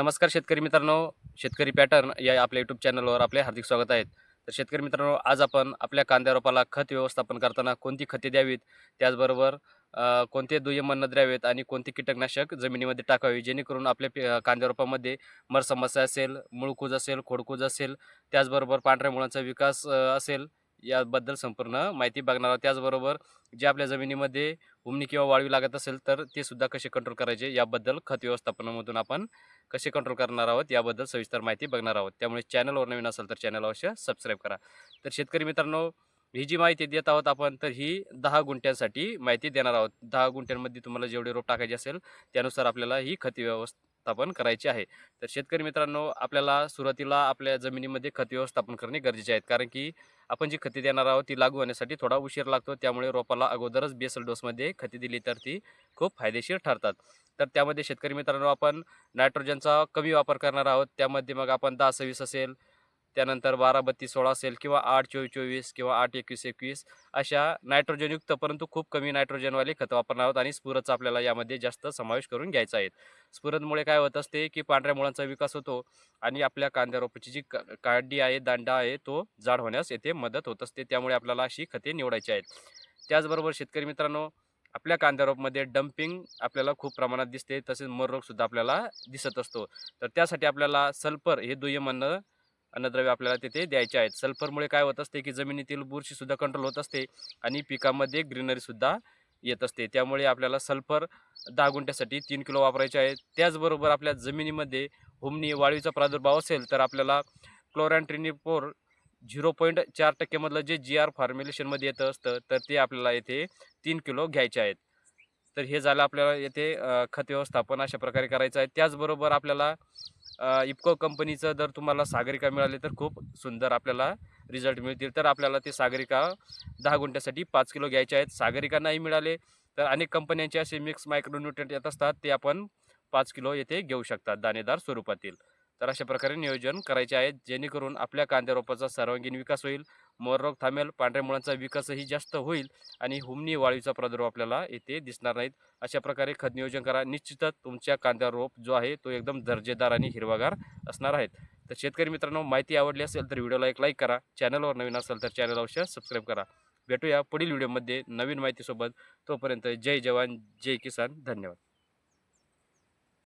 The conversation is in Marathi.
नमस्कार शेतकरी मित्रांनो. शेतकरी पॅटर्न या आपल्या यूट्यूब चॅनलवर आपले हार्दिक स्वागत आहेत तर शेतकरी मित्रांनो आज आपण आपल्या कांद्या रोपाला खत व्यवस्थापन करताना कोणती खते द्यावीत? त्याचबरोबर कोणते दुय्यम अन्न द्यावेत आणि कोणते कीटकनाशक जमिनीमध्ये टाकावे? जेणेकरून आपल्या पि- कांद्या रोपामध्ये मर समस्या असेल मुळकूज असेल खोडकूज असेल त्याचबरोबर पांढऱ्या मुळांचा विकास असेल याबद्दल संपूर्ण माहिती बघणार आहोत. त्याचबरोबर जे आपल्या जमिनीमध्ये उमणी किंवा वाळवी लागत असेल तर ते सुद्धा कसे कंट्रोल करायचे? याबद्दल खत व्यवस्थापनामधून आपण कसे कंट्रोल करणार आहोत याबद्दल सविस्तर माहिती बघणार आहोत. त्यामुळे चॅनलवर नवीन असेल तर चॅनल अवश्य सबस्क्राईब करा. तर शेतकरी मित्रांनो ही जी माहिती देत आहोत आपण तर ही दहा गुंठ्यांसाठी माहिती देणार आहोत. दहा गुंठ्यांमध्ये तुम्हाला जेवढे रोप टाकायचे असेल त्यानुसार आपल्याला ही खत व्यवस्थापन करायची आहे. तर शेतकरी मित्रांनो आपल्याला सुरुवातीला आपल्या जमिनीमध्ये खत व्यवस्थापन करणे गरजेचे आहेत कारण की आपण जी खते देणार आहोत ती लागू होण्यासाठी थोडा उशीर लागतो. त्यामुळे रोपाला अगोदरच बेसल डोसमध्ये खते दिली तर ती खूप फायदेशीर ठरतात. तर त्यामध्ये शेतकरी मित्रांनो आपण नायट्रोजनचा कमी वापर करणार आहोत. त्यामध्ये मग आपण दहा सव्वीस असेल त्यानंतर बारा बत्तीस सोळा असेल किंवा आठ चोवीस चोवीस किंवा आठ एकवीस एकवीस अशा नायट्रोजनयुक्त परंतु खूप कमी नायट्रोजनवाले खतं वापरणार आहोत आणि स्फुरचा आपल्याला यामध्ये जास्त समावेश करून घ्यायचा आहे. स्फुरदमुळे काय होत असते की पांढऱ्या मुळांचा विकास होतो आणि आपल्या कांद्या रोपाची जी का- काडी आहे दांडा आहे तो जाड होण्यास येथे मदत होत असते. त्यामुळे आपल्याला अशी खते निवडायची आहेत. त्याचबरोबर शेतकरी मित्रांनो आपल्या कांद्या रोपमध्ये डम्पिंग आपल्याला खूप प्रमाणात दिसते तसेच मर आपल्याला दिसत असतो. तर त्यासाठी आपल्याला सल्फर हे दुय्यम अन्न अन्नद्रव्य आपल्याला तिथे द्यायचे आहेत. सल्फरमुळे काय होत असते की जमिनीतील बुरशीसुद्धा कंट्रोल होत असते आणि पिकामध्ये ग्रीनरीसुद्धा येत असते. त्यामुळे आपल्याला सल्फर दहा गुंठ्यासाठी तीन किलो वापरायचे आहे त्याचबरोबर आपल्या जमिनीमध्ये हुमणी वाळवीचा प्रादुर्भाव असेल तर आपल्याला क्लोरॅन्ट्रिनिपोर झिरो पॉईंट चार टक्केमधलं जे जी आर फॉर्म्युलेशनमध्ये येतं असतं तर ते आपल्याला येथे तीन किलो घ्यायचे आहेत. तर हे झालं आपल्याला येथे खत व्यवस्थापन अशा प्रकारे करायचं आहे. त्याचबरोबर आपल्याला इपको इफको कंपनीचं जर तुम्हाला सागरिका मिळाली तर खूप सुंदर आपल्याला रिझल्ट मिळतील. तर आपल्याला ते सागरिका दहा गुंठ्यासाठी पाच किलो घ्यायचे आहेत. सागरिका नाही मिळाले तर अनेक कंपन्यांचे असे मिक्स मायक्रोन्युट्रेंट येत असतात ते आपण पाच किलो येथे घेऊ शकतात दाणेदार स्वरूपातील. तर अशा प्रकारे नियोजन करायचे आहे. जेणेकरून आपल्या कांद्या रोपाचा सर्वांगीण विकास होईल. मोर रोग थांबेल. पांढऱ्या मुळांचा विकासही जास्त होईल. आणि हुमणी वाळीचा प्रादुर्भाव आपल्याला येथे दिसणार नाहीत. अशा प्रकारे खत नियोजन करा. निश्चितच तुमच्या कांद्या रोप जो आहे तो एकदम दर्जेदार आणि हिरवागार असणार आहेत. तर शेतकरी मित्रांनो माहिती आवडली असेल तर व्हिडिओला एक लाईक करा. चॅनलवर नवीन असेल तर चॅनल अवश्य सबस्क्राईब करा. भेटूया पुढील व्हिडिओमध्ये नवीन माहितीसोबत. तोपर्यंत जय जवान जय किसान. धन्यवाद.